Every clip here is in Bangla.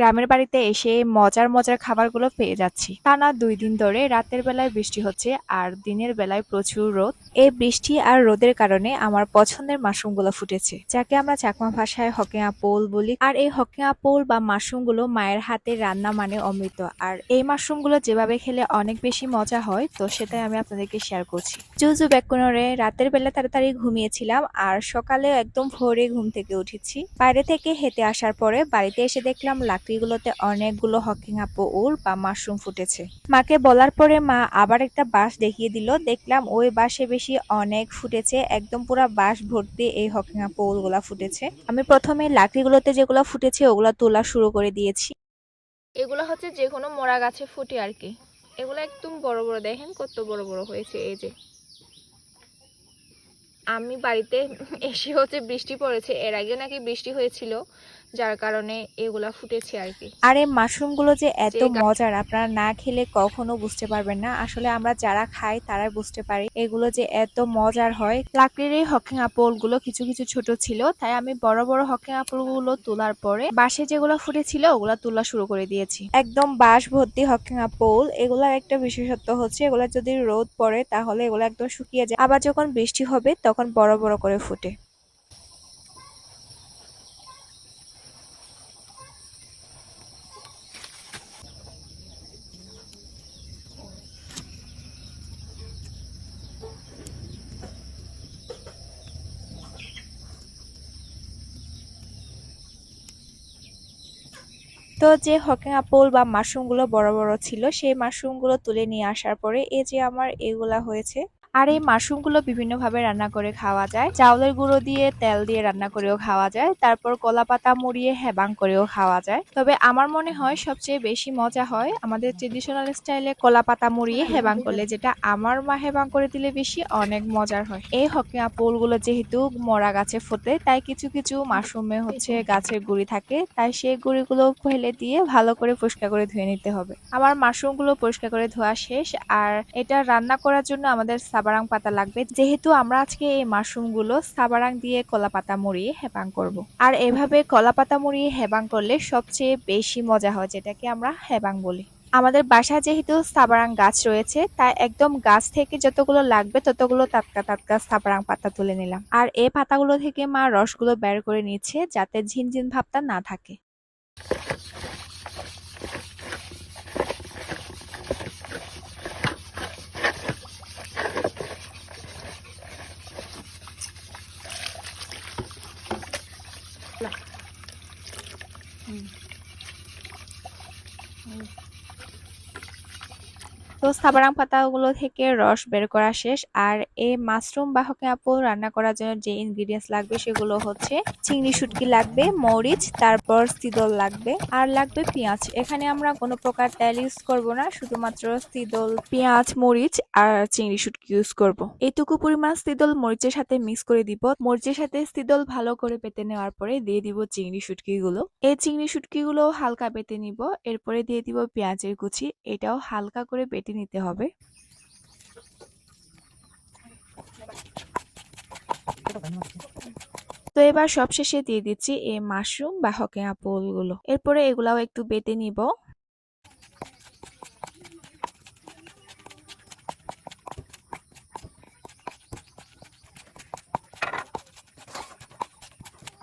গ্রামের বাড়িতে এসে মজার মজার খাবারগুলো পেয়ে যাচ্ছি। টানা দুই দিন ধরে রাতের বেলায় বৃষ্টি হচ্ছে আর দিনের বেলায় প্রচুর রোদ। এই বৃষ্টি আর রোদের কারণে আমার পছন্দের মাশরুমগুলো ফুটেছে, যাকে আমরা চাকমা ভাষায় হকেয়া পোল বলি। আর এই হকেয়া পোল বা মাশরুমগুলো মায়ের হাতে রান্না মানে অমৃত। আর এই মাশরুমগুলো যেভাবে খেলে অনেক বেশি মজা হয়, তো সেটাই আমি আপনাদেরকে শেয়ার করছি। জুজু ব্যাকুনরে রাতের বেলা তাড়াতাড়ি ঘুমিয়েছিলাম আর সকালে একদম ভোরে ঘুম থেকে উঠেছি। বাইরে থেকে হেঁটে আসার পরে বাড়িতে এসে দেখলাম লাকড়িগুলোতে অনেকগুলো হকিং আপু উল বা মাশরুম ফুটেছে। মাকে বলার পরে মা আবার একটা বাঁশ দেখিয়ে দিল। দেখলাম ওই বাঁশে বেশি অনেক ফুটেছে। একদম পুরো বাঁশ ভর্তি এই হকিং আপু উলগুলা ফুটেছে। আমি প্রথমে লাকড়িগুলোতে যেগুলো ফুটেছে ওগুলো তোলা শুরু করে দিয়েছি। এগুলো হচ্ছে যে কোনো মোড়া গাছে ফুটে আর কি। এগুলো একদম বড় বড়, দেখেন কত বড় বড় হয়েছে এই যে। আমি বাড়িতে এসে হচ্ছে বৃষ্টি পড়েছে। এর আগে নাকি বৃষ্টি হয়েছিল। যার কারণে এগুলা ফুটেছে আর কি আর এই মাশরুমগুলো যে এত মজার আপনারা না খেলে কখনো বুঝতে পারবেন না। আসলে আমরা যারা খাই তারাই বুঝতে পারি। এগুলো যে এত মজার হয়। লাকড়ির এই হকিং আপেলগুলো কিছু কিছু ছোট ছিল। তাই আমি বড় বড় হকিং আপেলগুলো তোলার পরে বাসে যেগুলো ফুটেছিল ওগুলো তোলা শুরু করে দিয়েছি। একদম বাঁশ ভর্তি হকিং আপেল। এগুলার একটা বিশেষত্ব হচ্ছে এগুলা যদি রোদ পড়ে তাহলে এগুলো একদম শুকিয়ে যায়। আবার যখন বৃষ্টি হবে তখন বড় বড় করে ফুটে। তো যে হকিং আপেল বা মাশরুমগুলো বড় বড় ছিল, সেই মাশরুমগুলো তুলে নিয়ে আসার পরে এই যে আমার এগুলা হয়েছে আর এই মাশরুমগুলো বিভিন্নভাবে রান্না করে খাওয়া যায়। চাউলের গুঁড়ো দিয়ে তেল দিয়ে রান্না করেও খাওয়া যায়। তারপর কলা পাতা মুড়িয়ে হেবাং করেও খাওয়া যায়। তবে আমার মনে হয় সবচেয়ে বেশি মজা হয় আমাদের ট্রেডিশনাল স্টাইলে কলা পাতা মুড়িয়ে হেবাং করলে, যেটা আমার মা হেবাং করে দিলে বেশি অনেক মজার হয়। এই হকিয়া গুলো যেহেতু মরা গাছে ফোটে, তাই কিছু কিছু মাশরুমে হচ্ছে গাছের গুড়ি থাকে। তাই সেই গুঁড়িগুলো ফেলে দিয়ে ভালো করে পরিষ্কার করে ধুয়ে নিতে হবে। আমার মাশরুমগুলো পরিষ্কার করে ধোয়া শেষ। আর এটা রান্না করার জন্য আমাদের সাবারাং পাতা লাগবে। যেহেতু আমরা আজকে এই মাশরুমগুলো সাবারাং দিয়ে কলা পাতা মুড়িয়ে হেবাং করব। আর এভাবে কলা পাতা মুড়িয়ে হেবাং করলে সবচেয়ে বেশি মজা হয়, যেটাকে আমরা হেবাং বলি। আমাদের বাসায় যেহেতু সাবারাং গাছ রয়েছে, তাই একদম গাছ থেকে যতগুলো লাগবে ততগুলো টাটকা টাটকা সাবারাং পাতা তুলে নিলাম। আর এই পাতাগুলো থেকে মা রসগুলো বের করে নিচ্ছে যাতে ঝিনঝিন ভাবটা না থাকে। này ừ. Ừ. তো সাবারাং পাতাগুলো থেকে রস বের করা শেষ। আর এই মাশরুম বা হকে আপু রান্না করার জন্য যে ইনগ্রিডিয়েন্টস লাগবে সেগুলো হচ্ছে চিংড়ি শুটকি লাগবে, মরিচ, তারপর সিদল লাগবে, আর লাগবে পেঁয়াজ। এখানে আমরা কোনো প্রকার তেল ইউজ করব না, শুধুমাত্র সিদল, পেঁয়াজ, মরিচ, আর চিংড়ি শুটকি ইউজ করব। এইটুকু পরিমাণ সিদল মরিচের সাথে মিক্স করে দিব। মরিচের সাথে সিদল ভালো করে পেতে নেওয়ার পরে দিয়ে দিব চিংড়ি শুটকি গুলো এই চিংড়ি শুটকি গুলো হালকা বেটে নিব। এরপরে দিয়ে দিব পেঁয়াজের কুচি। এটাও হালকা করে বেটে নিতে হবে। তো এবার সবশেষে দিয়ে দিচ্ছি এই মাশরুম বা হকে আপলগুলো এরপরে এগুলাও একটু বেটে নিব।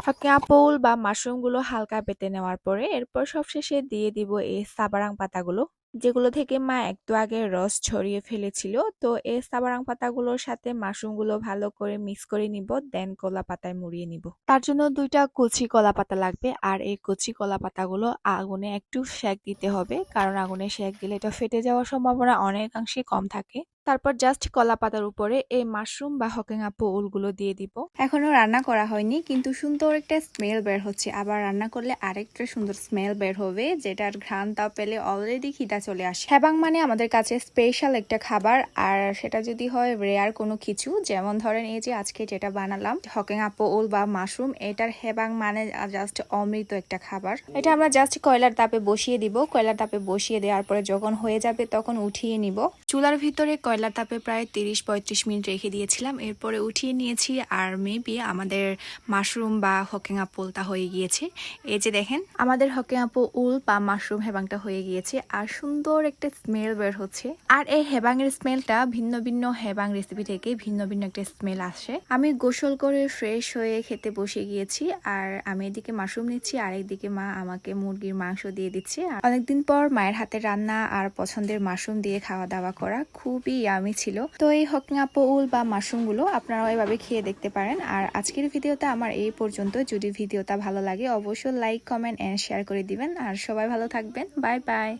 হকে আপল বা মাশরুমগুলো হালকা বেটে নেওয়ার পরে এরপর সবশেষে দিয়ে দিব এই সাবারাং পাতাগুলো। যেগুলো থেকে মা একটু আগে রস ছড়িয়ে ফেলেছিল, তো এই সাবারাং পাতাগুলোর সাথে মাশরুমগুলো ভালো করে মিক্স করে নিব, দেন কলা পাতায় মুড়িয়ে নিব। তার জন্য দুইটা কচি কলা পাতা লাগবে, আর এই কচি কলা পাতাগুলো আগুনে একটু সেঁক দিতে হবে, কারণ আগুনে সেক দিলে এটা ফেটে যাওয়ার সম্ভাবনা অনেকাংশে কম থাকে। তারপর জাস্ট কলা পাতার উপরে এই মাশরুম বা হকিং আপু ওলগুলো দিয়ে দিব। এখনও রান্না করা হয়নি, কিন্তু সুন্দর একটা স্মেল বের হচ্ছে। আবার রান্না করলে আরেকটা সুন্দর স্মেল বের হবে, যেটার ঘ্রাণটা পেলে অলরেডি খিদা চলে আসে। হ্যাবাং মানে আমাদের কাছে স্পেশাল একটা খাবার, আর সেটা যদি হয় রেয়ার কোনো কিছু, যেমন ধরেন এই যে আজকে যেটা বানালাম, হকিং আপু ওল বা মাশরুম এটার হেবাং মানে জাস্ট অমৃত একটা খাবার। এটা আমরা জাস্ট কয়লার তাপে বসিয়ে দিব। কয়লার তাপে বসিয়ে দেওয়ার পরে যখন হয়ে যাবে তখন উঠিয়ে নিব। চুলার ভিতরে কয়লা কয়লার তাপে প্রায় তিরিশ পঁয়ত্রিশ মিনিট রেখে দিয়েছিলাম। এরপরে উঠিয়ে নিয়েছি আর মেবি আমাদের মাশরুম বা হকিং আপুলটা হয়ে গিয়েছে। এই যে দেখেন, আমাদের হকিং আপু উল বা মাশরুম হেবাংটা হয়ে গিয়েছে আর সুন্দর একটা স্মেল বের হচ্ছে। আর এই হেবাংয়ের স্মেলটা ভিন্ন ভিন্ন হেবাং রেসিপি থেকে ভিন্ন ভিন্ন একটা স্মেল আসে। আমি গোসল করে ফ্রেশ হয়ে খেতে বসে গিয়েছি আর আমি এদিকে মাশরুম নিচ্ছি আর একদিকে মা আমাকে মুরগির মাংস দিয়ে দিচ্ছে। অনেকদিন পর মায়ের হাতে রান্না আর পছন্দের মাশরুম দিয়ে খাওয়া দাওয়া করা খুবই ইয়ামি ছিল। তো এই হকনা পউল উল বা মাশরুমগুলো আপনারাও এভাবে খেয়ে দেখতে পারেন। আর আজকের ভিডিওটা আমার এই পর্যন্ত। যদি ভিডিওটা ভালো লাগে, অবশ্যই লাইক কমেন্ট এন্ড শেয়ার করে দিবেন। আর সবাই ভালো থাকবেন। Bye bye